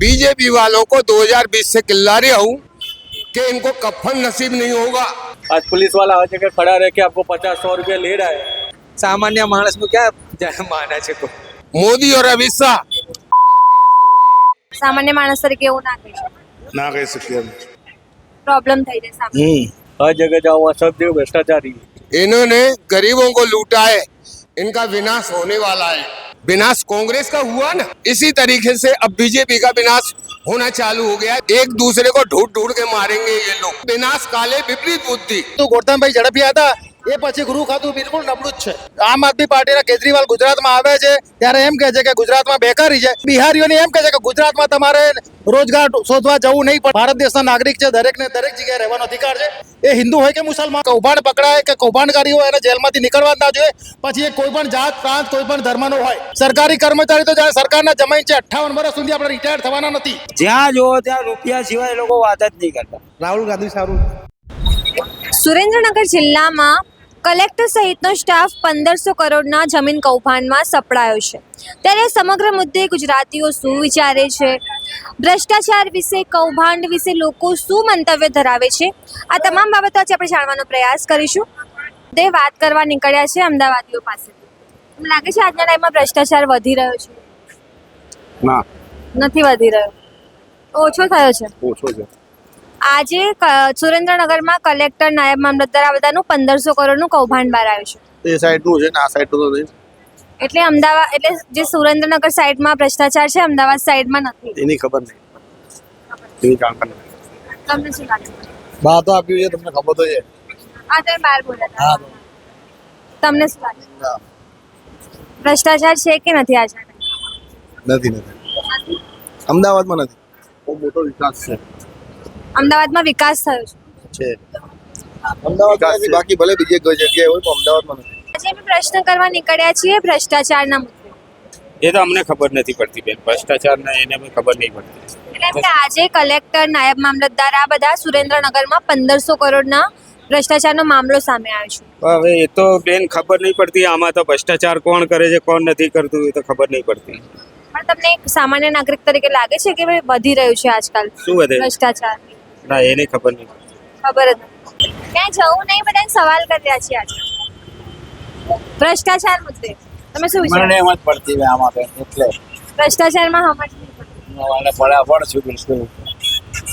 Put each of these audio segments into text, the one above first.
BJP वालों को 2020 से किल्ला रहा हूँ कि इनको कफन नसीब नहीं होगा आज पुलिस वाला हर जगह खड़ा रह के आपको पचास सौ रुपया ले रहा है સામાન્ય માણસનું ક્યાં માને છે કોઈ मोदी और अमित शाह સામાન્ય માણસ તરીકે એવું ના કહી શકે ના કહી શકીએ અમે પ્રોબ્લેમ થઈ જાય સામે हर जगह जाओ वहाँ सब जगह भ्रष्टाचारी है। इन्होंने गरीबों को लूटा है इनका विनाश होने वाला है विनाश कांग्रेस का हुआ ना, इसी तरीके से अब बीजेपी का विनाश होना चालू हो गया एक दूसरे को ढूंढ ढूंढ के मारेंगे ये लोग। विनाश काले विपरीत बुद्धि। तो गौतम भाई झड़पिया था। એ પછી ગૃહ ખાતું બિલકુલ નબળું જ છે. આમ આદમી પાર્ટીના કેજરીવાલ ગુજરાતમાં આવે છે ત્યારે એમ કહે છે કે ગુજરાતમાં બેકારી છે. બિહારીઓને એમ કહે છે કે ગુજરાતમાં તમારે રોજગાર શોધવા જવું નહીં પણ ભારત દેશના નાગરિક છે દરેકને દરેક જગ્યાએ રહેવાનો અધિકાર છે. એ હિન્દુ હોય કે મુસલમાન કૌભાંડ પકડાય કે કૌભાંડકારી હોય એને જેલમાંથી નીકળવા ના જોઈએ પછી એ કોઈ પણ જાત પ્રાંત કોઈ પણ ધર્મનો હોય. સરકારી કર્મચારી તો જ્યારે સરકારના જમાઈ છે અઠ્ઠાવન વર્ષ સુધી આપણે રિટાયર થવાના નથી. જ્યાં જુઓ ત્યાં રૂપિયા સિવાય એ લોકો વાત જ નહીં કરતા. રાહુલ ગાંધી સારું. સુરેન્દ્રનગર જિલ્લામાં કલેક્ટર સહિતનો સ્ટાફ પંદરસો કરોડના જમીન કૌભાંડમાં સપડાયો છે. ત્યારે સમગ્ર મુદ્દે ગુજરાતીઓ શું વિચારે છે? ભ્રષ્ટાચાર વિશે કૌભાંડ વિશે લોકો શું મંતવ્ય ધરાવે છે? આ તમામ બાબતો આજે આપણે જાણવાનો પ્રયાસ કરીશું. તે વાત કરવા નીકળ્યા છે અમદાવાદીઓ પાસે લાગે છે આજના ટાઈમમાં ભ્રષ્ટાચાર વધી રહ્યો છે? ના. નથી વધી રહ્યો. ઓછો થયો છે? ઓછો છે. આજે સુરેન્દ્રનગરમાં કલેક્ટર નાયબ મામલતદાર આ બધાનું પંદરસો કરોડનું કૌભાંડ બહાર આવ્યું છે. એ સાઈડનું છે ને આ સાઈડનું તો નહીં. એટલે અમદાવાદ એટલે જે સુરેન્દ્રનગર સાઈડમાં ભ્રષ્ટાચાર છે અમદાવાદ સાઈડમાં નથી. એની ખબર નહીં. એની જાણકારી નથી તમને શું લાગે? બહાર તો આપ્યું છે તમને ખબર તો છે. આ તમે બહાર બોલ્યા હા. તમને શું લાગે? ભ્રષ્ટાચાર છે કે નથી આજે? નથી નથી. અમદાવાદમાં નથી. બહુ મોટો વિકાસ છે. અમદાવાદમાં વિકાસ થયો છે. છે. બાકી ભલે બીજી કોઈ જગ્યાએ હોય પણ અમદાવાદમાં આજે અમે પ્રશ્ન કરવા નીકળ્યા છીએ ભ્રષ્ટાચારના મુદ્દે. એ તો અમને ખબર નથી પડતી બેન. ભ્રષ્ટાચારના એને બી ખબર નહીં પડતી. એટલે આજે કલેક્ટર નાયબ મામલતદાર આ બધા સુરેન્દ્રનગરમાં પંદરસો કરોડના ભ્રષ્ટાચારનો મામલો સામે આવ્યો છે. હવે એ તો બેન ખબર નહીં પડતી આમાં તો ભ્રષ્ટાચાર કોણ કરે છે કોણ નથી કરતું એ તો ખબર નહીં પડતી. પણ તમને એક સામાન્ય નાગરિક તરીકે લાગે છે કે ભાઈ વધી રહ્યું છે આજકાલ શું વધે? ભ્રષ્ટાચાર? ના એની ખબર નહીં. ખબર જ ક્યાં ક્યાંય જવું નહીં બધાને સવાલ કર્યા છે આજે. ભ્રષ્ટાચાર મુદ્દે. તમે શું વિચારો? એમ જ પડતી હોય આમાં બેન એટલે. ભ્રષ્ટાચારમાં નહીં પડતી. મને બરાબર છું બિલકુલ.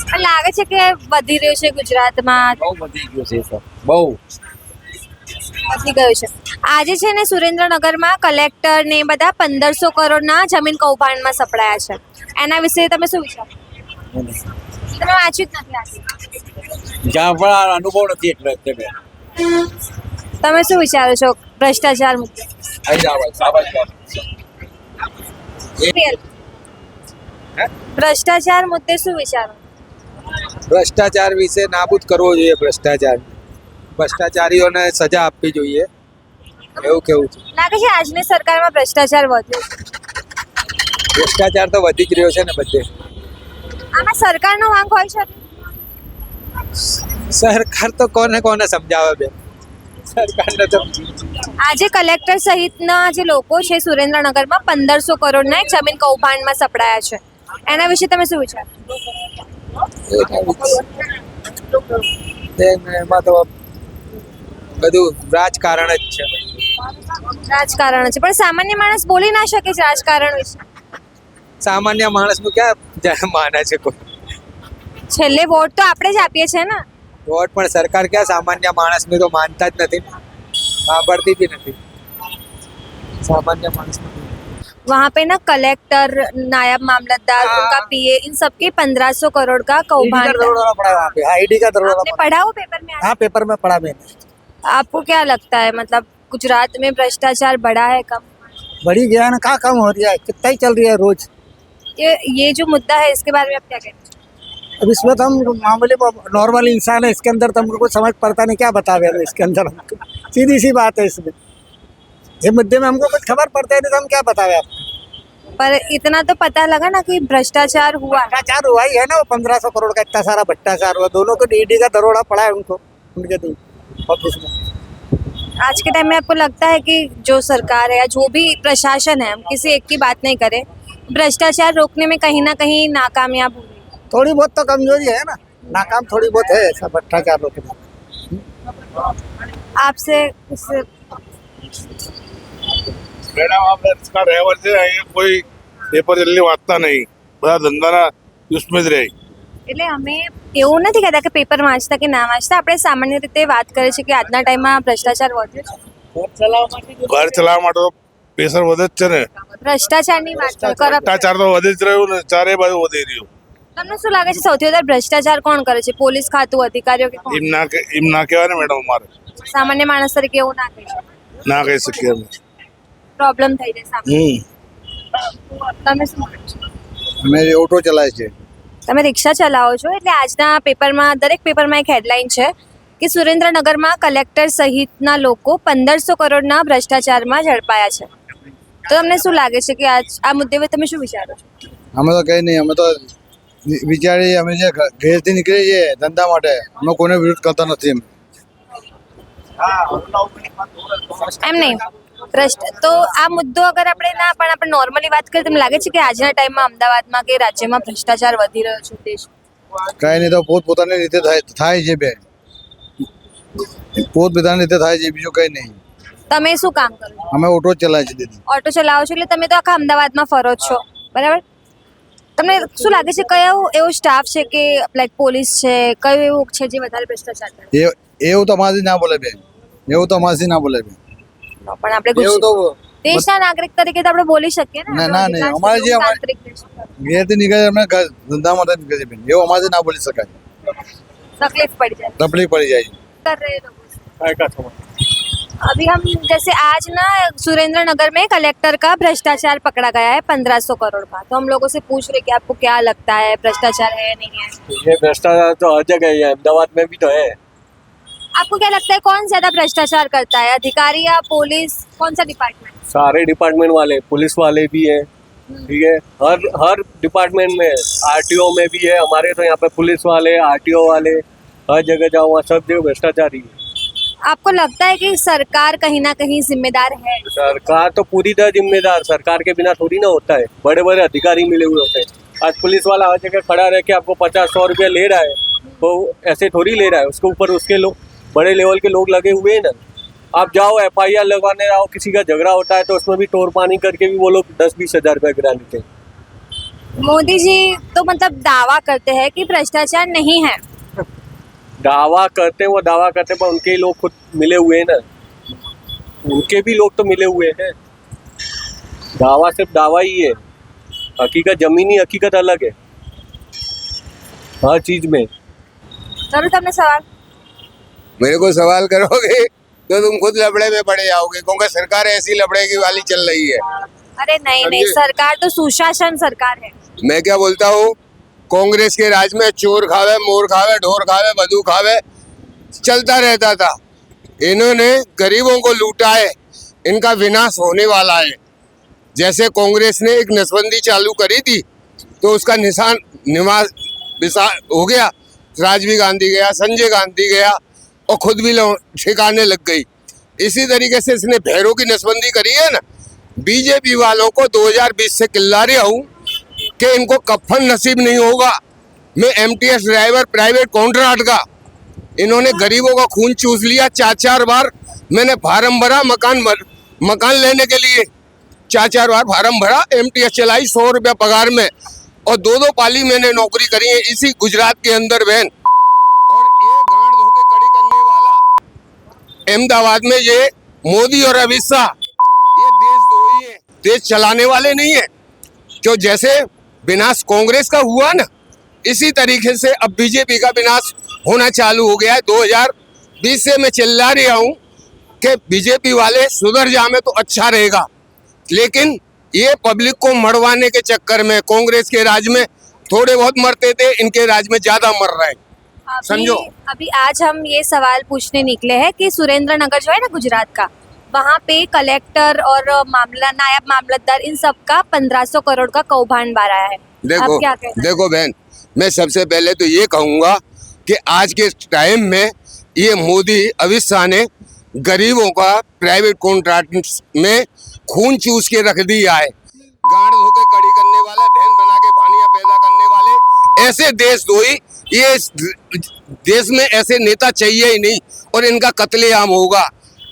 પણ લાગે છે કે વધી રહ્યું છે ગુજરાતમાં. બહુ વધી ગયું છે સર બહુ. વધી ગયું છે. આજે છે ને સુરેન્દ્રનગરમાં કલેક્ટર ને બધા પંદરસો કરોડના જમીન કૌભાંડમાં સપડાયા છે. એના વિશે તમે શું વિચારો? તમે વાંચ્યું જ નથી જ્યાં પણ અનુભવ નથી એટલે તમે. તમે શું વિચારો છો? ભ્રષ્ટાચાર મુદ્દે ભ્રષ્ટાચાર મુદ્દે શું વિચારો? ભ્રષ્ટાચાર વિશે નાબૂદ કરવો જોઈએ ભ્રષ્ટાચાર. ભ્રષ્ટાચારીઓને સજા આપવી જોઈએ. એવું કેવું છે? લાગે છે આજની સરકારમાં ભ્રષ્ટાચાર વધ્યો ભ્રષ્ટાચાર તો વધી જ રહ્યો છે ને બધે. આમાં સરકારનો વાંક હોય છે? સરકાર તો કોને કોને સમજાવે બેન? સરકારને તો આજે કલેક્ટર સહિતના જે લોકો છે સુરેન્દ્રનગરમાં પંદરસો કરોડના એક જમીન કૌભાંડમાં સપડાયા છે. એના વિશે તમે શું વિચાર? એમાં તો બધું રાજકારણ જ છે. રાજકારણ છે. પણ સામાન્ય માણસ બોલી ના શકે છે રાજકારણ વિશે. સામાન્ય માણસનું ક્યાં જ- માને છે કોઈ છેલ્લે વોટ તો આપણે જ આપીએ છીએ ને વોટ પણ સરકાર ક્યાં સામાન્ય માણસનું તો માનતા જ નથી સાંભળતી બી નથી सामान्य माणूस वहाँ पे ना कलेक्टर नायब मामलतदार हाँ। उनका पीए इन सबके पंद्रह सौ करोड़ का ईडी का कौभांड है। दरोड़ा पड़ा वहाँ पे आईडी का दरोड़ा आपने पड़ा पढ़ा हो पेपर में हाँ पेपर में पढ़ा मैंने आपको क्या लगता है मतलब गुजरात में भ्रष्टाचार बढ़ा है कम बढ़ी गया है ना कहाँ कम हो रहा है कितना ही चल रही है रोज ये ये जो मुद्दा है इसके बारे में आप क्या कहते हैं? अब इसमें तो हम मामूली नॉर्मल इंसान है इसके अंदर तो हमको कुछ समझ पड़ता नहीं क्या बतावे हमें इसके अंदर हमको? सीधी सी बात है इसमें। ये मुद्दे में हमको कुछ खबर पड़ता है नहीं तो हम क्या बतावे आपको पर इतना तो पता लगा ना कि भ्रष्टाचार हुआ। भ्रष्टाचार हुआ ही है ना वो पंद्रह सौ करोड़ का इतना सारा भ्रष्टाचार हुआ। दोनों को ईडी का दरोड़ा पड़ा है उनको उनके ऑफ़िस में। आज के टाइम में आपको लगता है कि जो सरकार है या जो भी प्रशासन है हम किसी एक की बात नहीं करें। भ्रष्टाचार रोकने में कहीं ना कहीं नाकामयाब हो रही है थोड़ी बहुत तो कमजोरी है ना नाकाम थोड़ी बहुत है ऐसा भ्रष्टाचार रोकने आपसे उससे મેડમ આપણે રસ્તા ડ્રાઈવર છે અહીંયા કોઈ પેપર જલ્દી વાંચતા નહીં બધા ધંધાના દુશ્મન જ રહે એટલે અમે એવું નથી કહેતા કે પેપર વાંચતા કે ના વાંચતા આપણે સામાન્ય રીતે વાત કરીએ છીએ કે આજના ટાઈમમાં ભ્રષ્ટાચાર વધ્યો છે ઘર ચલાવવા માટે તો પ્રેશર વધે જ છે ને. ભ્રષ્ટાચારની વાત કરો ભ્રષ્ટાચાર. તો વધી જ રહ્યું ને ચારે બાજુ વધી રહ્યું. તમને શું લાગે છે સૌથી વધારે ભ્રષ્ટાચાર કોણ કરે છે? પોલીસ ખાતું અધિકારીઓ કે એમ ના એમ ના કહેવાય ને મેડમ અમારે. સામાન્ય માણસ તરીકે એવું ના કહી ના કહી શકીએ અમે. પ્રોબ્લેમ થઈ જાય સામે. હમ. તમે શું અમે ઓટો ચલાવે છે. તમે રિક્ષા ચલાવો છો? એટલે આજના પેપરમાં દરેક પેપરમાં એક હેડલાઇન છે કે સુરેન્દ્રનગરમાં કલેક્ટર સહિતના લોકો પંદરસો કરોડના ભ્રષ્ટાચારમાં ઝડપાયા છે. તો તમને શું લાગે છે કે આજ આ મુદ્દે તમે શું વિચારો છો? અમે તો કંઈ નહીં અમે તો વિચારી અમે જે ઘેરથી નીકળીએ છીએ ધંધા માટે અમે કોઈને વિરોધ કરતા નથી એમ. એમ નહીં ભ્રષ્ટ. તો આ મુદ્દો અગર આપણે ના પણ આપણે નોર્મલી વાત કરીએ તમને લાગે છે કે આજના ટાઈમમાં અમદાવાદમાં કે રાજ્યમાં ભ્રષ્ટાચાર વધી રહ્યો છે દેશ? કાંઈ નહીં તો પોત પોતાની રીતે થાય થાય છે બે. પોત પોતાની રીતે થાય છે બીજું કંઈ નહીં. તમે શું કામ કરો? અમે ઓટો ચલાવીએ છીએ દીદી. ઓટો ચલાવો છો એટલે તમે તો આખા અમદાવાદમાં ફરો છો. બરાબર? તમને શું લાગે છે કયો એવો સ્ટાફ છે કે લાઈક પોલીસ છે કયો એવો છે જે વધારે ભ્રષ્ટાચાર એવું તો અમારાથી ના બોલે બેન. એવું તો અમારાથી ના બોલે બેન. પણ આપણે દેશના નાગરિક તરીકે તો આપણે બોલી શકીએ ને. ના ના અમારે જે ઘેરથી નીકળે અમે ધંધા માટે નીકળે બેન. એવું અમારાથી ના બોલી શકાય. તકલીફ પડી જાય. તકલીફ પડી જાય. કર રહે अभी हम जैसे आज ना सुरेंद्र नगर में कलेक्टर का भ्रष्टाचार पकड़ा गया है पंद्रह सौ करोड़ का। तो हम लोगों से पूछ रहे कि आपको क्या लगता है भ्रष्टाचार है नहीं है? ये भ्रष्टाचार तो हर जगह ही है अहमदाबाद में भी तो है। आपको क्या लगता है कौन ज़्यादा भ्रष्टाचार करता है अधिकारी या पुलिस? कौन सा डिपार्टमेंट सारे डिपार्टमेंट वाले पुलिस वाले भी है ठीक है? हर हर डिपार्टमेंट में आरटीओ में भी है हमारे तो यहाँ पे पुलिस वाले आरटीओ वाले हर जगह जाओ वहाँ सब जगह भ्रष्टाचार ही है। आपको लगता है कि सरकार कहीं ना कहीं जिम्मेदार है? सरकार तो पूरी तरह जिम्मेदार सरकार के बिना थोड़ी ना होता है। बड़े बड़े अधिकारी मिले हुए होते हैं। आज पुलिस वाला हर जगह खड़ा रह के आपको पचास सौ रुपया ले रहा है तो ऐसे थोड़ी ले रहा है। उसके ऊपर उसके लोग बड़े लेवल के लोग लगे हुए हैं ना। आप जाओ एफ़ आई आर लगवाने जाओ किसी का झगड़ा होता है तो उसमें भी तोड़ पानी करके भी वो लोग दस बीस हज़ार रुपया गिरा लेते हैं। मोदी जी तो मतलब दावा करते हैं कि भ्रष्टाचार नहीं है। दावा करते हैं वो दावा करते हैं पर उनके ही लोग खुद मिले हुए हैं ना। उनके भी लोग तो मिले हुए हैं। दावा सिर्फ़ दावा ही है। हकीकत जमीनी हकीकत अलग है। हर चीज़ में। करो तुमने सवाल? मेरे को सवाल करोगे तो तुम खुद लबड़े में पड़े जाओगे क्योंकि सरकार ऐसी लबड़े की वाली चल रही है। अरे नहीं नहीं सरकार तो सुशासन सरकार है। मैं क्या बोलता हूँ? कांग्रेस के राज में चोर खावे, मोर खावे, ढोर खावे बदू खावे, चलता रहता था। इन्होंने गरीबों को लूटा है, इनका विनाश होने वाला है। जैसे कांग्रेस ने एक नसबंदी चालू करी थी तो उसका निशान निवास विसा- हो गया, राजीव गांधी गया, संजय गांधी गया, और खुद भी ठिकाने लग गई। इसी तरीके से इसने भैरों की नसबंदी करी है ना। बीजेपी वालों को 2020 से किल्ला रहा हूँ कि इनको कफन नसीब नहीं होगा। मैं एमटीएस ड्राइवर प्राइवेट कॉन्ट्रैक्ट का। इन्होंने गरीबों का खून चूस लिया चार चार बार। मैंने फार्म भरा मकान भर, मकान लेने के लिए चार चार बार फार्म भरा एमटीएस चलाई सौ रुपया पगार में। और दो दो पाली मैंने नौकरी करी है इसी गुजरात के अंदर बहन। और ये गांड धोके कड़ी करने वाला। अहमदाबाद में ये मोदी और अमित शाह ये देश दो ही है देश चलाने वाले नहीं है। क्यों? जैसे विनाश कांग्रेस का हुआ ना इसी तरीके से अब बीजेपी का विनाश होना चालू हो गया है 2020 से मैं चिल्ला रहा हूँ कि बीजेपी वाले सुधर जामे तो अच्छा रहेगा लेकिन ये पब्लिक को मरवाने के चक्कर में कांग्रेस के राज में थोड़े बहुत मरते थे इनके राज में ज़्यादा मर रहे हैं समझो। अभी आज हम ये सवाल पूछने निकले हैं कि सुरेंद्र नगर जो है ना गुजरात का वहाँ पे कलेक्टर और मामला नायब मामलतदार इन सब का पंद्रह सौ करोड़ का कौभांड बारा है। देखो क्या कहते देखो बहन मैं सबसे पहले तो ये कहूँगा कि आज के टाइम में ये मोदी अमित शाह ने गरीबों का प्राइवेट कॉन्ट्रैक्ट में खून चूस के रख दिया है। गाड़ धोके कड़ी करने वाला बहन बना के भानिया पैदा करने वाले ऐसे देशद्रोही ये देश में ऐसे नेता चाहिए ही नहीं और इनका कत्लेआम होगा।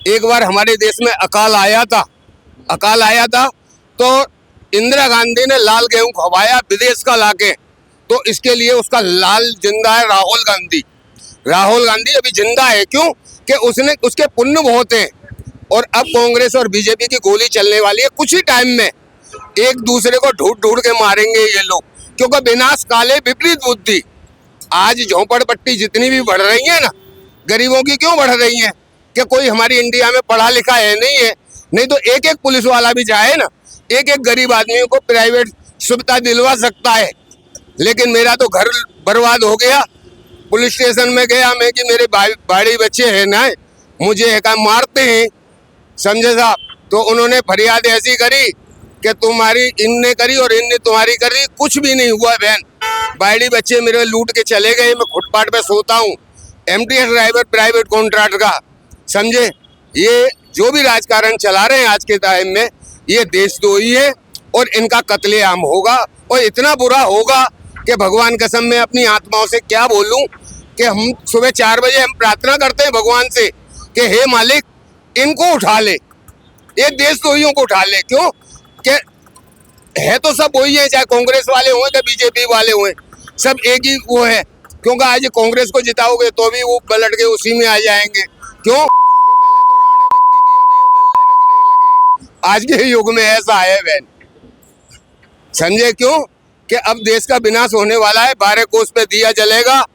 एक बार हमारे देश में अकाल आया था, अकाल आया था तो इंदिरा गांधी ने लाल गेहूँ खवाया विदेश का लाके तो इसके लिए उसका लाल ज़िंदा है राहुल गांधी। राहुल गांधी अभी ज़िंदा है, क्यों? कि उसने, उसके पुण्य बहुत हैं, और अब कांग्रेस और बीजेपी की गोली चलने वाली है कुछ ही टाइम में। एक दूसरे को ढूंढ ढूंढ के मारेंगे ये लोग, क्योंकि विनाश काले विपरीत बुद्धि। आज झोपड़पट्टी जितनी भी बढ़ रही है ना, गरीबों की क्यों बढ़ रही है? कि कोई हमारी इंडिया में पढ़ा लिखा है, नहीं है। नहीं तो एक एक पुलिस वाला भी जाए ना एक एक गरीब आदमी को प्राइवेट सुविधा दिलवा सकता है। लेकिन मेरा तो घर बर्बाद हो गया, पुलिस स्टेशन में गया मैं कि मेरे बाड़ी बच्चे हैं ना, मुझे एक मारते हैं, समझे साहब। तो उन्होंने फरियाद ऐसी करी कि तुम्हारी इनने करी और इनने तुम्हारी करी, कुछ भी नहीं हुआ बहन। बाड़ी बच्चे मेरे लूट के चले गए, मैं फुटपाथ पे सोता हूँ। एम ड्राइवर प्राइवेट कॉन्ट्रैक्ट का। समझे? ये जो भी राजकारण चला रहे हैं आज के टाइम में, ये देशद्रोही है और इनका कत्लेआम होगा और इतना बुरा होगा कि भगवान कसम मैं अपनी आत्माओं से क्या बोलूँ कि हम सुबह चार बजे हम प्रार्थना करते हैं भगवान से कि हे मालिक, इनको उठा ले। ये देशद्रोहियों को उठा ले। क्यों? कि है तो सब वही है, चाहे कांग्रेस वाले हुए चाहे बीजेपी वाले हुए सब एक ही वो है। क्योंकि आज कांग्रेस को जिताओगे तो भी वो पलट के उसी में आ जाएँगे। क्यों? पहले तो राणा बिकती थी अभी ये दल्ले बिकने लगे। आज के युग में ऐसा है बहन। समझे क्यों? कि अब देश का विनाश होने वाला है बारह कोस पे दिया जलेगा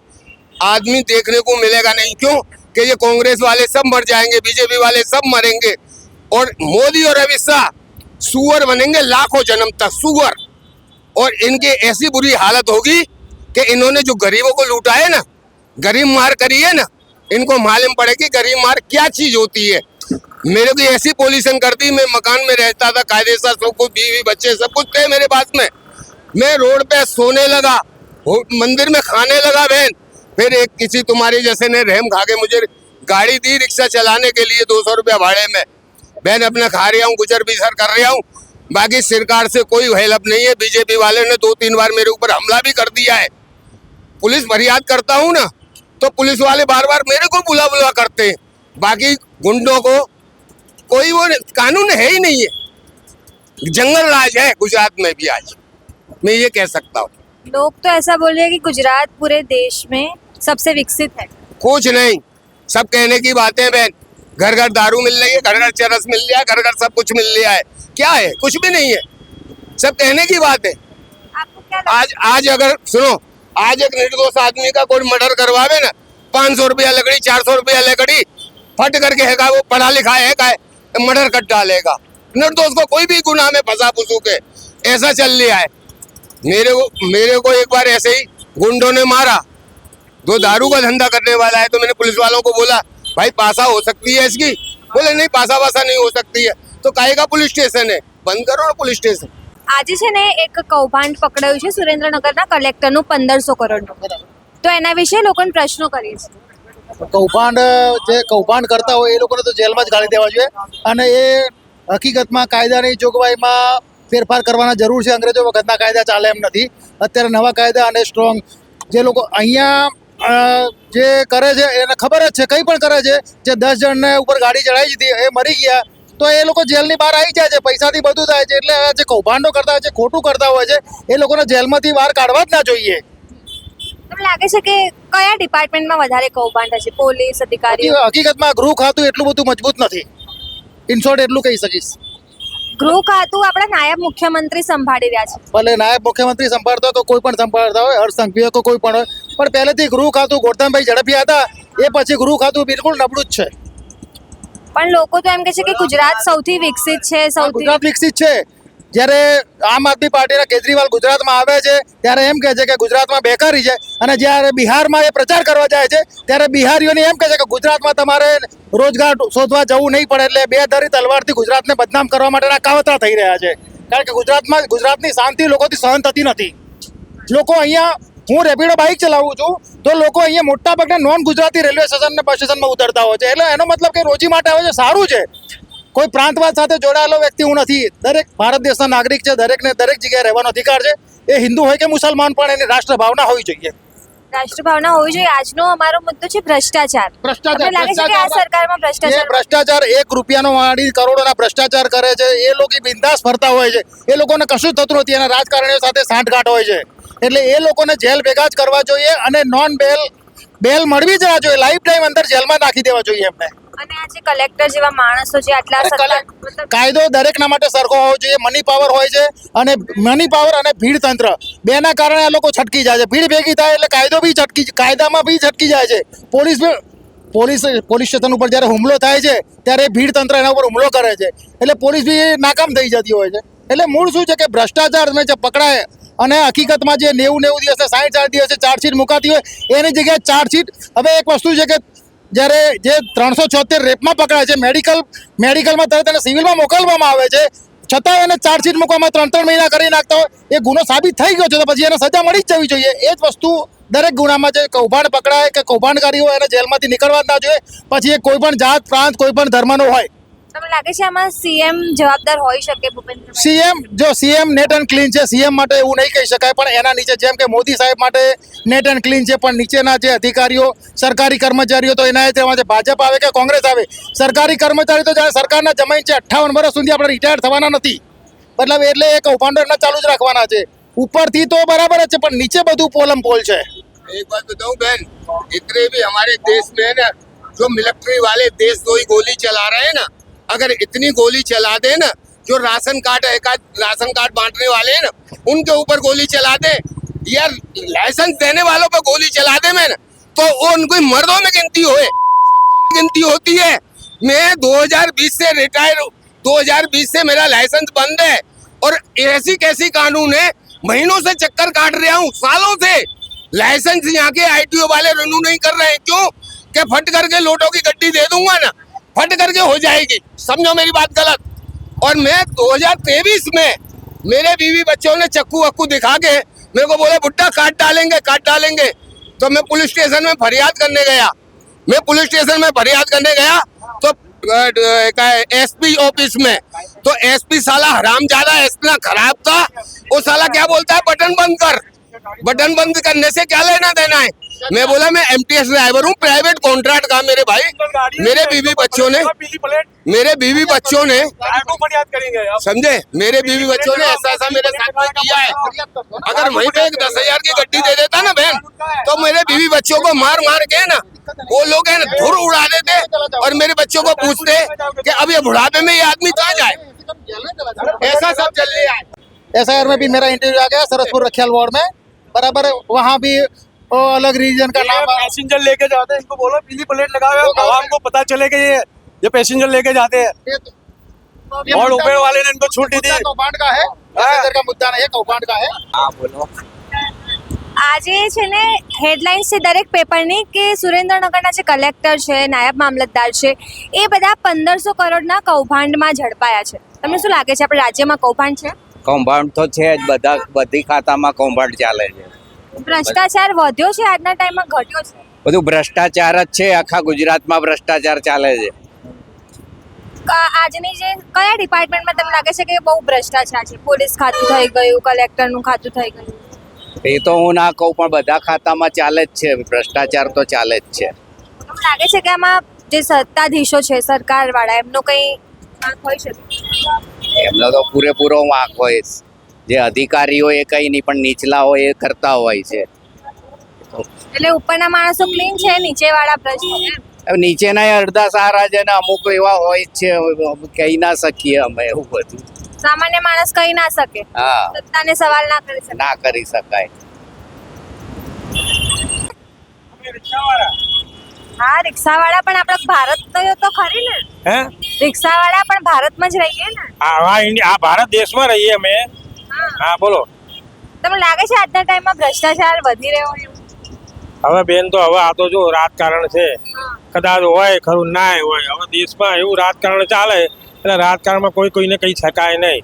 आदमी देखने को मिलेगा नहीं। क्यों? कि ये कांग्रेस वाले सब मर जाएँगे बीजेपी वाले सब मरेंगे और मोदी और अमित शाह सुअर बनेंगे लाखों जन्म तक सुअर। और इनकी ऐसी बुरी हालत होगी कि इन्होंने जो गरीबों को लूटा है ना गरीब मार करी है ना इनको मालूम पड़ेगी गरीब मार क्या चीज़ होती है। मेरे को ऐसी पोल्यूशन कर दी, मैं मकान में रहता था कायदे से सब कुछ, बीवी, बच्चे, सब कुछ थे मेरे पास में। मैं रोड पे सोने लगा मंदिर में खाने लगा, बहन। फिर एक किसी तुम्हारे जैसे ने रहम खा के मुझे गाड़ी दी रिक्शा चलाने के लिए दो सौ रुपया भाड़े में। बहन, अपना खा रहा हूँ, गुजर बिजर कर रहा हूँ। बाकी सरकार से कोई हेल्प नहीं है, बीजेपी वाले ने दो तीन बार मेरे ऊपर हमला भी कर दिया है। पुलिस फरियाद करता हूँ ना। तो पुलिस वाले बार बार मेरे को बुला बुला करते हैं। बाकी गुंडों को कोई वो कानून है ही नहीं है जंगल राज है गुजरात में भी आज। मैं ये कह सकता हूँ। लोग तो ऐसा बोल रहे हैं कि गुजरात पूरे देश में सबसे विकसित है। कुछ नहीं। सब कहने की बातें बहन। घर घर दारू मिल रही है घर घर चरस मिल रहा है घर घर सब कुछ मिल रहा है। क्या है? कुछ भी नहीं है। सब कहने की बात है। आपको क्या आज आज अगर सुनो आज एक निर्दोष आदमी का कोई मर्डर करवावे ना, पाँच सौ रुपया लकड़ी, चार सौ रुपया लकड़ी, फट करके है वो, पढ़ा लिखा है का, मर्डर कर डालेगा। निर्दोष को कोई भी गुनाह में फंसा फुसू के, ऐसा चल लिया है। मेरे को मेरे को एक बार ऐसे ही गुंडों ने मारा। दो दारू का धंधा करने वाला है तो मैंने पुलिस वालों को बोला, भाई, पासा हो सकती है इसकी? बोले, नहीं पासा वासा नहीं हो सकती है। तो काहे का पुलिस स्टेशन है? बंद करो ना पुलिस स्टेशन। આજે છે ને એક કૌભાંડ પકડાયું છે સુરેન્દ્રનગરના કલેક્ટરનું પંદરસો કરોડનું તો એના વિશે લોકોને પ્રશ્નો કરીએ છીએ. કૌભાંડ, જે કૌભાંડ કરતા હોય એ લોકોને તો જેલમાં જ ગાળી દેવા જોઈએ. અને એ હકીકતમાં કાયદાની જોગવાઈમાં ફેરફાર કરવાના જરૂર છે. અંગ્રેજો વખતના કાયદા ચાલે એમ નથી. અત્યારે નવા કાયદા અને સ્ટ્રોંગ જે લોકો અહીંયા જે કરે છે, એને ખબર જ છે, કંઈ પણ કરે છે, જે દસ જણને ઉપર ગાડી ચડાવી દીધી, એ મરી ગયા તો એ લોકો જેલની બહાર આવી જાય છે. પૈસાથી બધું થાય છે. એટલે જે કૌભાંડો કરતા હોય છે ખોટું કરતા હોય છે એ લોકોને જેલમાંથી બહાર કાઢવા જ ના જોઈએ. તમને લાગે છે કે કયા ડિપાર્ટમેન્ટમાં વધારે કૌભાંડ હશે? પોલીસ અધિકારીઓ? હકીકતમાં ગૃહ ખાતું એટલું બધું મજબૂત નથી. ઇન શોર્ટ એટલું કહી શકીશ. ગૃહ ખાતું આપણા નાયબ મુખ્યમંત્રી સંભાળી રહ્યા છે. ભલે નાયબ મુખ્યમંત્રી સંભાળતા હોય તો કોઈ પણ સંભાળતા હોય હર્ષ કોઈ પણ હોય પણ પહેલેથી ગૃહ ખાતું ગોરધનભાઈ ઝડપિયા હતા. એ પછી ગૃહ ખાતું બિલકુલ નબળું જ છે. પણ લોકો તો એમ કહે છે કે ગુજરાત સૌથી વિકસિત છે સૌથી ગુજરાત વિકસિત છે. જ્યારે આમ આદમી પાર્ટીના કેજરીવાલ ગુજરાતમાં આવે છે ત્યારે એમ કહે છે કે ગુજરાતમાં બેકારી છે. અને જ્યારે બિહારમાં એ પ્રચાર કરવા જાય છે ત્યારે બિહારીઓને એમ કહે છે કે ગુજરાતમાં તમારે રોજગાર શોધવા જવું નહીં પડે એટલે બે ધરી તલવારથી ગુજરાતને બદનામ કરવા માટેના કાવતરા થઈ રહ્યા છે. કારણ કે ગુજરાતમાં ગુજરાતની શાંતિ લોકોથી સહન થતી નથી. લોકો અહીંયા હું રેપિડો બાઇક ચલાવું છું તો લોકો અહીંયા મોટા ભાગના નોન ગુજરાતી રેલવે સ્ટેશન ને બસ સ્ટેશનમાં ઉતરતા હોય છે. એટલે એનો મતલબ કે રોજી માટે આવે છે સારું છે. કોઈ પ્રાંતવાદ સાથે જોડાયેલો વ્યક્તિ હું નથી. દરેક ભારત દેશના નાગરિક છે દરેકને દરેક જગ્યાએ રહેવાનો અધિકાર છે. એ હિન્દુ હોય કે મુસલમાન પણ એની રાષ્ટ્ર ભાવના હોવી જોઈએ. રાષ્ટ્રભાવના હોવી જોઈએ. આજનો અમારો મુદ્દો છે ભ્રષ્ટાચાર. ભ્રષ્ટાચાર લાગે છે કે આ સરકારમાં ભ્રષ્ટાચાર ભ્રષ્ટાચાર એક રૂપિયાનો વાળી કરોડોના ભ્રષ્ટાચાર કરે છે. એ લોકો બિંદાસ ફરતા હોય છે. એ લોકોને કશું જ થતું નથી. એના રાજકારણીઓ સાથે સાંઠગાંઠ હોય છે. એટલે એ લોકોને જેલ ભેગા જ કરવા જોઈએ અને નોન બેલ બેલ મળવી જ ના જોઈએ. લાઈફ ટાઈમ અંદર જેલમાં નાખી દેવા જોઈએ એમને. અને આ જે કલેક્ટર જેવા માણસો છે આટલા અરે સત્તા કલે- મતલબ કાયદો દરેકના માટે સરખો હોવો જોઈએ. મની પાવર હોય છે અને મની પાવર અને ભીડ તંત્ર. બેના કારણે આ લોકો છટકી જાય છે. ભીડ ભેગી થાય એટલે કાયદો બી છટકી કાયદામાં બી છટકી જાય છે. પોલીસ પોલીસ પોલીસ સ્ટેશન ઉપર જ્યારે હુમલો થાય છે ત્યારે ભીડ તંત્ર એના ઉપર હુમલો કરે છે. એટલે પોલીસ બી નાકામ થઈ જતી હોય છે. એટલે મૂળ શું છે કે ભ્રષ્ટાચાર જે પકડાય અને હકીકતમાં જે નેવું નેવું દિવસે સાઠ સાઠ દિવસે ચાર્જશીટ મુકાતી હોય, એની જગ્યાએ ચાર્જશીટ. હવે એક વસ્તુ છે કે જ્યારે જે ત્રણસો છોતેર રેપમાં પકડાય છે, મેડિકલ, મેડિકલમાં તરત એને સિવિલમાં મોકલવામાં આવે છે છતાં એને ચાર્જશીટ મૂકવામાં ત્રણ ત્રણ મહિના કરી નાખતા હોય, એ ગુનો સાબિત થઈ ગયો છે, તો પછી એને સજા મળી જ જવી જોઈએ. એ જ વસ્તુ દરેક ગુનામાં જે કૌભાંડ પકડાય કે કૌભાંડકારી હોય, એને જેલમાંથી નીકળવા ના જોઈએ. પછી એ કોઈ પણ જાત, પ્રાંત, કોઈ પણ ધર્મનો હોય તમને લાગે છે આમાં સીએમ જવાબદાર હોઈ શકે ભૂપેન્દ્ર સીએમ જો સીએમ નેટ એન્ડ ક્લીન છે સીએમ માટે એવું નહીં કહી શકાય પણ એના નીચે જેમ કે મોદી સાહેબ માટે નેટ એન્ડ ક્લીન છે પણ નીચેના જે અધિકારીઓ સરકારી કર્મચારીઓ તો એના તેમાં જે ભાજપ આવે કે કોંગ્રેસ આવે સરકારી કર્મચારી તો જાણે સરકારના જમાઈ છે અઠ્ઠાવન વર્ષ સુધી આપણે રિટાયર થવાના નથી મતલબ એટલે એ કૌભાંડો એમના ચાલુ જ રાખવાના છે ઉપરથી તો બરાબર જ છે પણ નીચે બધું પોલમ પોલ છે एक बात बताऊं बहन इतने भी हमारे देश में है ना जो मिलिट्री वाले देश दो ही गोली चला रहे हैं ना अगर इतनी गोली चला दे ना, जो राशन कार्ड राशन कार्ड बांटने वाले हैं ना, उनके ऊपर गोली चला दे या लाइसेंस देने वालों पर गोली चला दे मैं तो वो उनको मर्दों में गिनती में गिनती होती है। मैं 2020 से रिटायर हूँ 2020 से मेरा लाइसेंस बंद है और ऐसी कैसी कानून है, महीनों से चक्कर काट रहा हूँ, सालों से। लाइसेंस यहाँ के आईटीओ वाले रिन्यू नहीं कर रहे हैं, क्यों? कि फट करके लोटो की गड्डी दे दूँगा ना? फट करके हो जाएगी। समझो मेरी बात गलत? और मैं 2023 में मेरे बीवी बच्चों ने चक्कू वक्कू दिखा के मेरे को बोला, बुड्ढा, काट डालेंगे काट डालेंगे। तो मैं पुलिस स्टेशन में फरियाद करने गया। मैं पुलिस स्टेशन में फरियाद करने गया तो एसपी ऑफ़िस में। तो एसपी साला हराम ज़्यादा इतना खराब था। वो साला क्या बोलता है? बटन बंद कर। बटन बंद करने से क्या लेना देना है? मैं बोला मैं एमटीएस ड्राइवर हूँ प्राइवेट कॉन्ट्रैक्ट का मेरे भाई। मेरे बीवी बच्चों ने मेरे बीवी बच्चों ने समझे? मेरे बीवी बच्चों ने ऐसा ऐसा मेरे साथ में किया है। अगर वहीं पे एक दस हज़ार की गड्डी दे देता ना बहन तो मेरे बीवी बच्चों को मार मार के ना वो लोग है ना धुर उड़ा देते और मेरे बच्चों को पूछते कि अब ये बुढ़ापे में ये आदमी कहाँ जाए? ऐसा सब चल रहा है। एस में भी मेरा इंटरव्यू आ गया सरसपुर रखियाल वार्ड में। बराबर वहाँ भी वो अलग रीजन का नाम पैसेंजर लेके जाते हैं इनको बोलो पीली प्लेट लगाओ आवाम को पता चले कि ये ये पैसेंजर लेके जाते हैं और उबेर वाले ने इनको छूट दी थी कौभांड का है पैसेंजर का मुद्दा नहीं है कौभांड का है हाँ बोलो આજે છે ને હેડલાઇન્સ છે દરેક પેપરની કે સુરેન્દ્રનગરના જે કલેક્ટર છે નાયબ મામલતદાર છે એ બધા પંદરસો કરોડના કૌભાંડમાં ઝડપાયા છે તમને શું લાગે છે આપણે રાજ્યમાં કૌભાંડ છે કૌભાંડ તો છે જ બધા બધી ખાતામાં કૌભાંડ ચાલે છે ભ્રષ્ટાચાર વધ્યો છે આજના ટાઈમમાં ઘટ્યો છે. બધું ભ્રષ્ટાચાર જ છે આખા ગુજરાતમાં ભ્રષ્ટાચાર ચાલે છે. આજની જે કયા ડિપાર્ટમેન્ટમાં તમને લાગે છે કે બહુ ભ્રષ્ટાચાર છે? પોલીસ ખાતું થઈ ગયું કલેક્ટરનું ખાતું થઈ ગયું? એ તો હું ના કહું પણ બધા ખાતામાં ચાલે જ છે ભ્રષ્ટાચાર તો ચાલે જ છે. તમને લાગે છે કે આમાં જે સત્તાધીશો છે સરકારવાળા એમનો કંઈ વાંક હોય શકે? એમનો તો પૂરેપૂરો વાંક હોય. જે અધિકારીઓ એ કંઈ નહીં પણ નીચલા હોય એ કરતા હોય છે. એટલે ઉપરના માણસો ક્લીન છે નીચેવાળા ભ્રષ્ટ છે નીચેના અડધા સારા છે ને અમુક એવા હોય છે કહી ના શકીએ અમે એવું બધું. સામાન્ય માણસ કહી ના શકે. હા. સત્તાને સવાલ ના કરી શકે. ના કરી શકાય. હા રિક્ષાવાળા પણ આપણા ભારત તો તો ખરી ને. હે? રિક્ષાવાળા પણ ભારતમાં જ રહીએ ને. હા હા ઇન્ડિયા આ ભારત દેશમાં રહીએ અમે. હા બોલો. તમને લાગે છે આજના ટાઈમમાં ભ્રષ્ટાચાર વધી રહ્યો હવે બેન તો હવે આ તો જો રાજકારણ છે. કદાચ હોય ખરું ના હોય. હવે દેશમાં એવું રાજકારણ ચાલે એટલે રાજકારણમાં કોઈ કોઈને કહી શકાય નહીં.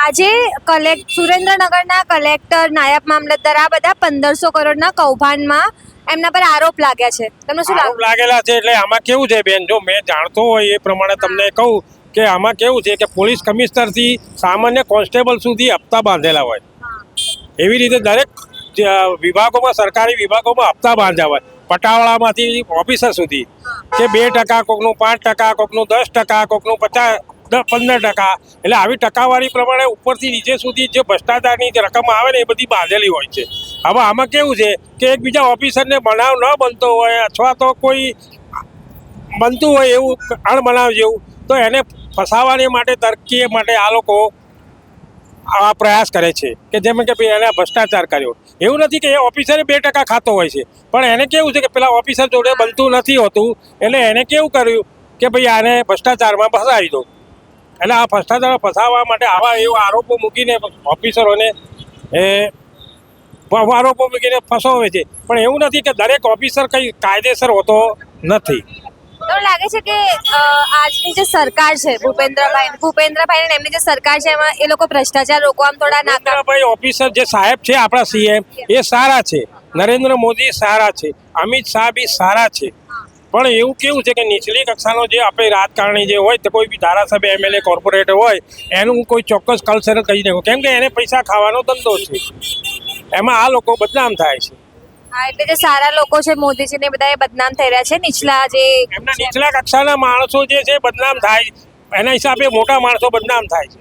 આજે કલેક્ટ સુરેન્દ્રનગરના કલેક્ટર નાયબ મામલતદાર આ બધા પંદરસો કરોડના કૌભાંડમાં એમના પર આરોપ લાગ્યા છે. તમને શું આરોપ લાગેલા છે એટલે આમાં કેવું છે બેન? જો મેં જાણતો હોય એ પ્રમાણે તમને કહું કે આમાં કેવું છે કે પોલીસ કમિશનરથી સામાન્ય કોન્સ્ટેબલ સુધી હપ્તા બાંધેલા હોય. એવી રીતે દરેક વિભાગોમાં, સરકારી વિભાગોમાં હપ્તા બાંધ્યા હોય. પટાવાળામાંથી ઓફિસર સુધી કે બે ટકા કોકનું, પાંચ ટકા કોકનું, દસ ટકા કોકનું, પચાસ પંદર ટકા. એટલે આવી ટકાવારી પ્રમાણે ઉપરથી નીચે સુધી જે ભ્રષ્ટાચારની જે રકમ આવે ને એ બધી બાંધેલી હોય છે. હવે આમાં કેવું છે કે એકબીજા ઓફિસરને બનાવ ન બનતો હોય અથવા તો કોઈ બનતું હોય એવું અણબનાવ જેવું, તો એને ફસાવાની માટે તરકી માટે આ લોકો આ પ્રયાસ કરે છે. કે જેમ કે ભાઈ એને ભ્રષ્ટાચાર કર્યો. એવું નથી કે એ ઓફિસરે બે ટકા ખાતો હોય છે. પણ એને કેવું છે કે પેલા ઓફિસર જોડે બનતું નથી હોતું, એટલે એને કેવું કર્યું કે ભાઈ આને ભ્રષ્ટાચારમાં ફસાવી દો. એટલે આ ભ્રષ્ટાચાર ફસાવવા માટે આવા એવા આરોપો મૂકીને ઓફિસરોને એ આરોપો મૂકીને ફસાવે છે. પણ એવું નથી કે દરેક ઓફિસર કંઈ કાયદેસર હોતો નથી. તો લાગે છે કે આજની જે સરકાર છે, ભૂપેન્દ્રભાઈ ભૂપેન્દ્રભાઈ એમની જે સરકાર છે, એમાં એ લોકો ભ્રષ્ટાચાર રોકવા આમ થોડા નાકામ ભાઈ ઓફિસર જે સાહેબ છે આપણા સીએમ, એ સારા છે. નરેન્દ્ર મોદી સારા છે. અમિત શાહ બી સારા છે. પણ એવું કેવું છે કે નીચલી કક્ષાનો જે આપણે રાજકારણી જે હોય, તો કોઈ બી ધારાસભ્ય, એમએલએ, કોર્પોરેટર હોય, એનું કોઈ ચોક્કસ કલ્ચર કહી દેવું. કેમ કે એને પૈસા ખાવાનો ધંધો છે. એમાં આ લોકો બદનામ થાય છે. હા એટલે જે સારા લોકો છે મોદીજી ને બધા એ બદનામ થઈ રહ્યા છે. નીચલા જે એમના નીચલા કક્ષાના માણસો જે છે બદનામ થાય એના હિસાબે મોટા માણસો બદનામ થાય છે.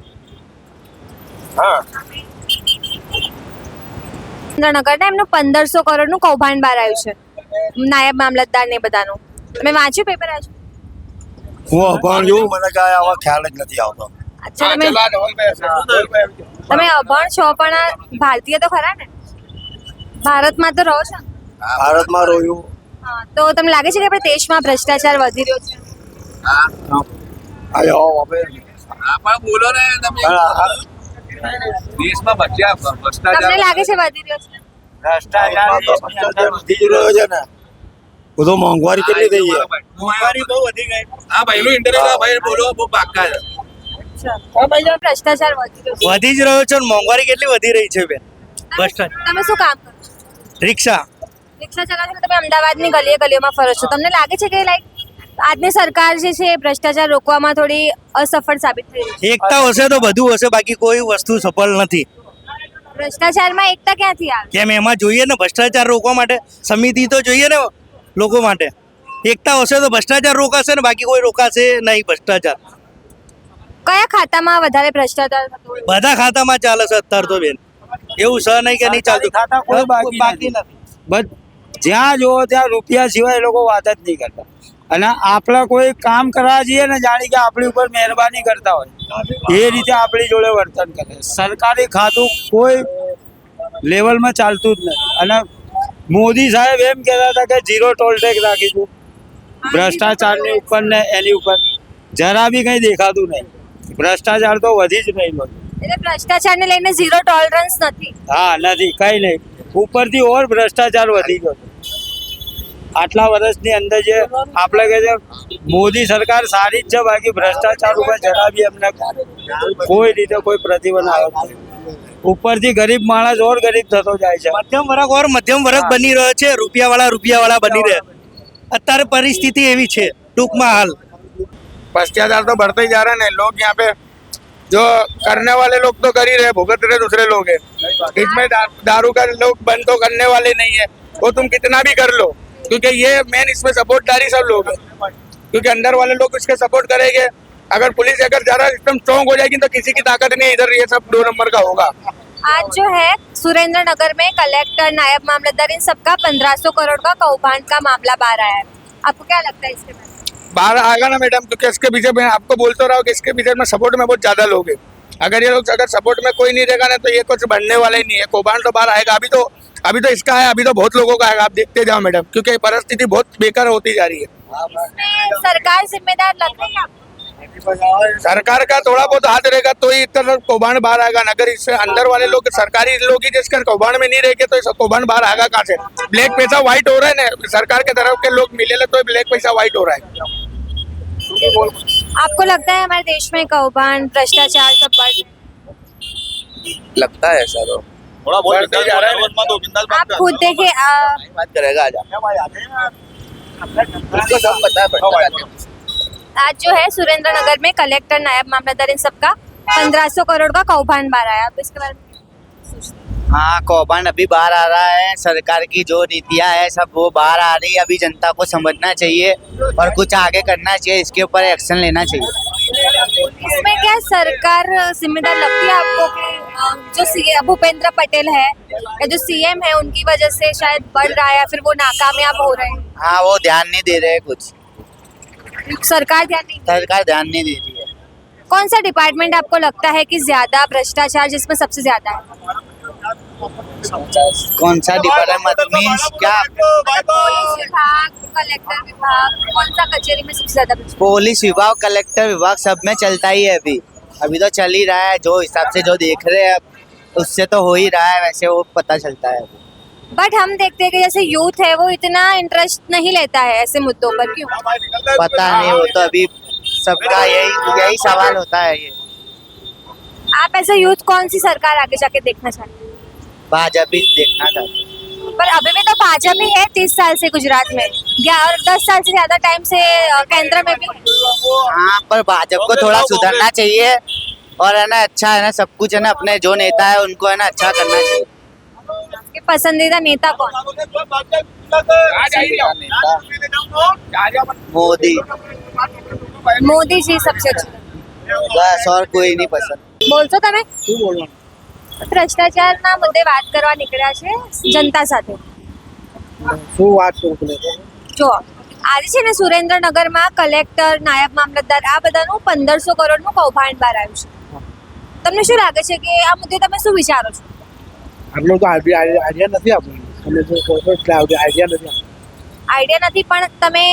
હા. સુરેન્દ્રનગરના એમનું પંદરસો કરોડનું કૌભાંડ બહાર આવ્યું છે. નાયબ મામલતદાર ને બધાનું. તમે વાંચ્યું પેપર આજે? હું અભણ છું. મને કાંઈ આવા ખ્યાલ જ નથી આવતો. અચ્છા તમે તમે અભણ છો પણ ભારતીય તો ખરા ને? ભારતમાં તો રહો છો? ભારતમાં રહ્યું. હા, તો તમને લાગે છે કે આપણે દેશમાં ભ્રષ્ટાચાર વધી રહ્યો છે? આજે હોવ હવે બોલો ને તમે. દેશમાં બચ્યા તમને લાગે છે વધી રહ્યો છે? ભ્રષ્ટાચાર વધી જ રહ્યો છે ને. બધો મોંઘવારી કેટલી થઈ મોંઘવારી બહુ વધી ગઈ. હા ભાઈનું ઇન્ટરવ્યુ ભાઈ બોલો બહુ પાક્કા છે. ભ્રષ્ટાચાર વધી વધી જ રહ્યો છે મોંઘવારી કેટલી વધી રહી છે બેન? તમે- તમે શું કામ રિક્ષા. રિક્ષા ચલાવીને તમે અમદાવાદની ગલીએ ગલીઓમાં ફરો છો. તમને લાગે છે કે લાઈક આજની સરકાર જે છે ભ્રષ્ટાચાર રોકવામાં થોડી અસફળ સાબિત થઈ રહી છે? એકતા હશે તો બધું હશે બાકી કોઈ વસ્તુ સફળ નથી. ભ્રષ્ટાચારમાં એકતા ક્યાંથી આવે? કેમ એમાં જોઈએ ને ભ્રષ્ટાચાર રોકવા માટે? સમિતિ તો જોઈએ ને લોકો માટે. એકતા હશે તો ભ્રષ્ટાચાર રોકાશે ને બાકી કોઈ રોકાશે નહીં ભ્રષ્ટાચાર. કયા ખાતામાં વધારે ભ્રષ્ટાચાર બધા ખાતામાં ચાલે છે અત્યાર તો બેન. એવું સહ નહીં કે નહીં ચાલતું. ખાતા કોઈ બાકી નથી. બસ જ્યાં જોવો ત્યાં રૂપિયા સિવાય એ લોકો વાત જ નહીં કરતા. અને આપણા કોઈ કામ કરવા જઈએ ને જાણી કે આપણી ઉપર મહેરબાની કરતા હોય. એ રીતે આપણી જોડે વર્તન કરે. સરકારી ખાતું કોઈ લેવલમાં ચાલતું જ નથી. અને મોદી સાહેબ એમ કહેતા હતા કે ઝીરો ટોલ ટેક્સ રાખીશું. ભ્રષ્ટાચારની ઉપર ને એની ઉપર. જરા બી કંઈ દેખાતું નહીં. ભ્રષ્ટાચાર તો વધી જ નહીં રહ્યો એટલે ભ્રષ્ટાચારને લઈને ઝીરો ટોલરન્સ નથી હા નથી કઈ નહીં ઉપરથી ઓર ભ્રષ્ટાચાર વધી ગયો આટલા વર્ષની અંદર જે આપણે કહે છે મોદી સરકાર સારી જ છે બાકી ભ્રષ્ટાચાર ઉપર જરા બી એમને કોઈ રીતે કોઈ પ્રતિબંધ આવ્યો નથી. ઉપરથી ગરીબ માણસ ઓર ગરીબ થતો જાય છે મધ્યમ વર્ગ ઓર મધ્યમ વર્ગ બની રહ્યો છે રૂપિયા વાળા રૂપિયા વાળા બની રહે અત્યારે પરિસ્થિતિ એવી છે ટૂંકમાં હાલ भ्रष्टाचार तो बढ़ते ही जा रहे हैं लोग यहाँ पे जो करने वाले लोग तो कर ही रहे भुगत रहे दूसरे लोग है। इसमें दारू का लोग बंद तो करने वाले नहीं है। वो तुम कितना भी कर लो, क्योंकि ये मेन इसमें सपोर्टदारी सब लोग हैं। क्योंकि अंदर वाले लोग इसके सपोर्ट करेंगे। अगर पुलिस अगर ज़्यादा एकदम स्ट्रॉन्ग हो जाएगी तो किसी की ताकत नहीं इधर, ये सब दो नंबर का होगा। आज जो है सुरेंद्र नगर में कलेक्टर नायब मामलेदार इन सबका पंद्रह सौ करोड़ का कौभांड का मामला बाहर आया है। आपको क्या लगता है इसके बारे में? बाहर आएगा ना मैडम क्योंकि इसके पीछे मैं आपको बोलता रहा हूँ कि इसके पीछे में सपोर्ट में बहुत ज़्यादा लोग हैं। अगर ये लोग अगर सपोर्ट में कोई नहीं रहेगा ना तो ये कुछ बनने वाला ही नहीं है। कौभांड तो बाहर आएगा अभी तो अभी तो इसका है अभी तो बहुत लोगों का आएगा आप देखते जाओ मैडम क्योंकि परिस्थिति बहुत बेकार होती जा रही है। सरकार जिम्मेदार लग रही है सरकार का थोड़ा बहुत हाथ रहेगा तो ही इतना कौभांड बाहर आएगा। ना अगर इससे अंदर वाले लोग सरकारी लोग ही जिसका कौभांड में नहीं रहेंगे तो इस कौभांड बाहर आएगा कहाँ से? ब्लैक पैसा व्हाइट हो रहा है ना सरकार के तरफ़ के लोग मिले तो ब्लैक पैसा व्हाइट हो रहा है। आपको लगता है हमारे देश में कौभांड भ्रष्टाचार सब बढ़ लगता है ऐसा तो। थोड़ा बढ़ते जा रहा है। आप खुद देखिए बात करेगा आजा उसको सब पता है आज जो है सुरेंद्र नगर में कलेक्टर नायब मामलतदार इन सबका पंद्रह सौ करोड़ का कौभांड बार आया आप इसके बारे में हाँ कौभांड अभी बाहर आ रहा है। सरकार की जो नीतियाँ है सब वो बाहर आ रही है। अभी जनता को समझना चाहिए और कुछ आगे करना चाहिए। इसके ऊपर एक्शन लेना चाहिए। इसमें क्या सरकार जिम्मेदार लगती है आपको कि जो सी भूपेंद्र पटेल है या जो सीएम है उनकी वजह से शायद बढ़ रहा है या फिर वो नाकामयाब हो रहे हैं? हाँ वो ध्यान नहीं दे रहे कुछ। सरकार ध्यान नहीं सरकार ध्यान नहीं दे रही है। कौन सा डिपार्टमेंट आपको लगता है कि ज़्यादा भ्रष्टाचार जिसमें सबसे ज़्यादा है? कौन सा डिपार्टमेंट मीन्स क्या? पुलिस विभाग कलेक्टर विभाग कौन सा कचेरी में सबसे ज़्यादा पुलिस विभाग कलेक्टर विभाग सब में चलता ही है अभी। अभी तो चल ही रहा है जो हिसाब से जो देख रहे हैं उससे तो हो ही रहा है वैसे वो पता चलता है। बट हम देखते हैं कि जैसे यूथ है वो इतना इंटरेस्ट नहीं लेता है ऐसे मुद्दों पर क्यों? पता नहीं वो तो अभी सबका यही यही सवाल होता है ये। आप ऐसे यूथ कौन सी सरकार आगे जाके देखना चाहते हैं? भाजपा ही देखना चाहते हैं। पर अभी भी तो भाजपा ही है तीस साल से गुजरात में ग्या- और दस साल से ज्यादा टाइम से अ, केंद्र में भी है हाँ पर भाजपा को थोड़ा सुधरना चाहिए और है ना अच्छा है ना सब कुछ है ना अपने जो नेता है उनको है ना अच्छा करना चाहिए आपके पसंदीदा नेता कौन मोदी મોદી જી सबसे अच्छा बस और कोई नहीं पसंद બોલશો તમે ભ્રષ્ટાચારના મુદ્દે વાત કરવા નીકળ્યા છે જનતા સાથે. શું વાત જો આજે છે ને સુરેન્દ્રનગરમાં કલેક્ટર નાયબ મામલતદાર આ બધાનું પંદરસો કરોડનું કૌભાંડ બહાર આવ્યું છે. તમને શું લાગે છે કે આ મુદ્દે તમે શું વિચારો છો? આટલો તો આઈડિયા નથી આપણને. તમે જો કહો છો એટલે આઈડિયા નથી આઈડિયા નથી પણ તમે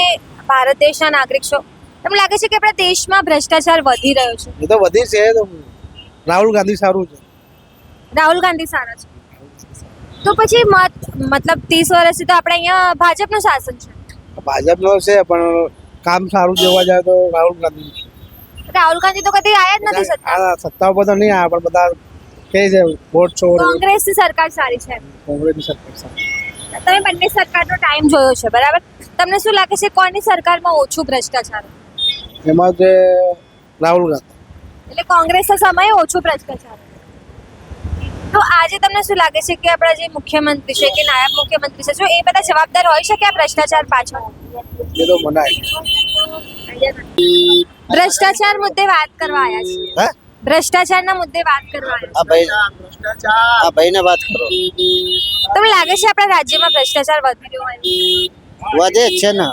ભારત દેશના નાગરિક છો. તમને લાગે છે કે આપણા દેશમાં ભ્રષ્ટાચાર વધી રહ્યો છે? એ તો વધી છે રાહુલ ગાંધી સારું છે. રાહુલ ગાંધી સારા છે. તો પછી મત મતલબ ત્રીસ વર્ષથી તો આપણે અહીંયા ભાજપનું શાસન છે. ભાજપનો છે પણ કામ સારું જોવા જાય તો રાહુલ ગાંધી રાહુલ ગાંધી તો કદી આયા જ નથી સત્તા. સત્તા ઉપર તો નહીં આવે પણ બધા કહે છે વોટ ચોર કોંગ્રેસની સરકાર સારી છે. કોંગ્રેસની સરકાર સારી. તમે બંને સરકારનો ટાઈમ જોયો છે બરાબર? તમને શું લાગે છે કોની સરકારમાં ઓછું ભ્રષ્ટાચાર? એમાં જે રાહુલ ગાંધી. એટલે કોંગ્રેસના સમયે ઓછું ભ્રષ્ટાચાર. તો આજે તમને શું લાગે છે કે આપણા જે મુખ્યમંત્રી છે કે નાયબ મુખ્યમંત્રી છે જો એ બધા જવાબદાર હોય શકે આ ભ્રષ્ટાચાર પાછળ એ તો મનાય. ભ્રષ્ટાચાર મુદ્દે વાત કરવા આવ્યા છે. હે? ભ્રષ્ટાચારના મુદ્દે વાત કરવા આ ભાઈ આ ભાઈને વાત કરો. તમને લાગે છે આપણા રાજ્યમાં ભ્રષ્ટાચાર વધી રહ્યો હોય? વધે છે ને.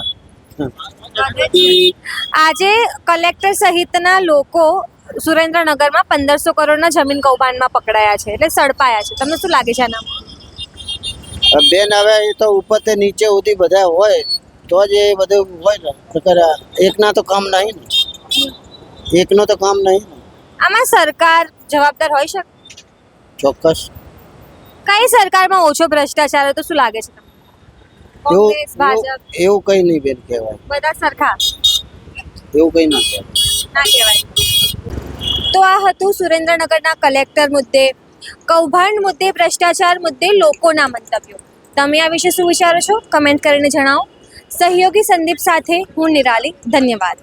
આજે કલેક્ટર સહિતના લોકો સુરેન્દ્રનગરમાં પંદરસો કરોડના જમીન કૌભાંડમાં પકડાયા છે એટલે સડપાયા છે. તમને શું લાગે છે આના બેન હવે એ તો ઉપરથી નીચે સુધી બધા હોય તો જ એ બધું હોય ને. એકના તો કામ નહીં ને. એકનો તો કામ નહીં આમાં સરકાર જવાબદાર હોઈ શકે ચોક્કસ. કઈ સરકારમાં ઓછો ભ્રષ્ટાચાર તો શું લાગે છે એવું કઈ નહીં બેન કહેવાય. બધા સરખા? એવું કઈ ના કહેવાય. ના કહેવાય. તો આ હતું સુરેન્દ્રનગરના કલેક્ટર મુદ્દે, કૌભાંડ મુદ્દે, ભ્રષ્ટાચાર મુદ્દે લોકોના મંતવ્યો. તમે આ વિશે શું વિચારો છો? કમેન્ટ કરીને જણાવો. સહયોગી સંદીપ સાથે હું નિરાલી. ધન્યવાદ.